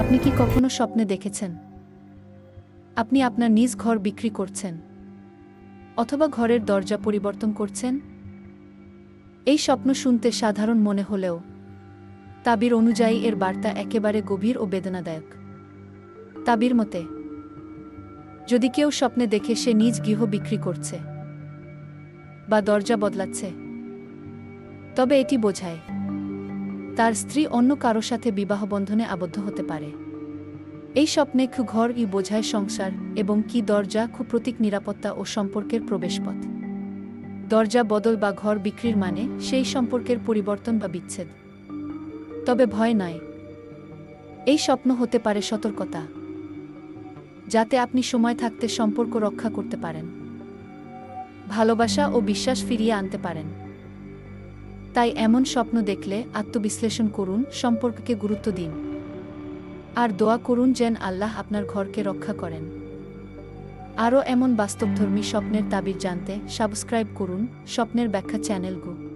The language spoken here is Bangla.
কি কখনো স্বপ্নে দেখেছেন? আপনি আপনার নিজ ঘর বিক্রি করছেন, অথবা ঘরের দরজা পরিবর্তন করছেন? এই স্বপ্ন শুনতে সাধারণ মনে হলেও, তাবির অনুযায়ী এর বার্তা একেবারে গভীর ও বেদনাদায়ক। তাবির মতে, যদি কেউ স্বপ্নে দেখে সে নিজ গৃহ বিক্রি করছে বা দরজা বদলাচ্ছে, তবে এটি বোঝায় তার স্ত্রী অন্য কারও সাথে বিবাহ বন্ধনে আবদ্ধ হতে পারে। এই স্বপ্নে খু ঘর ই বোঝায় সংসার এবং কি দরজা খু প্রতীক নিরাপত্তা ও সম্পর্কের প্রবেশপথ। দরজা বদল বা ঘর বিক্রির মানে সেই সম্পর্কের পরিবর্তন বা বিচ্ছেদ। তবে ভয় নয় এই স্বপ্ন হতে পারে সতর্কতা, যাতে আপনি সময় থাকতে সম্পর্ক রক্ষা করতে পারেন। ভালোবাসা ও বিশ্বাস ফিরিয়ে আনতে পারেন। তাই এমন স্বপ্ন দেখলে আত্মবিশ্লেষণ করুন, সম্পর্ককে গুরুত্ব দিন। আর দোয়া করুন যেন আল্লাহ আপনার ঘরকে রক্ষা করেন। আরও এমন বাস্তবধর্মী স্বপ্নের তাবির জানতে সাবস্ক্রাইব করুন স্বপ্নের ব্যাখ্যা চ্যানেল গু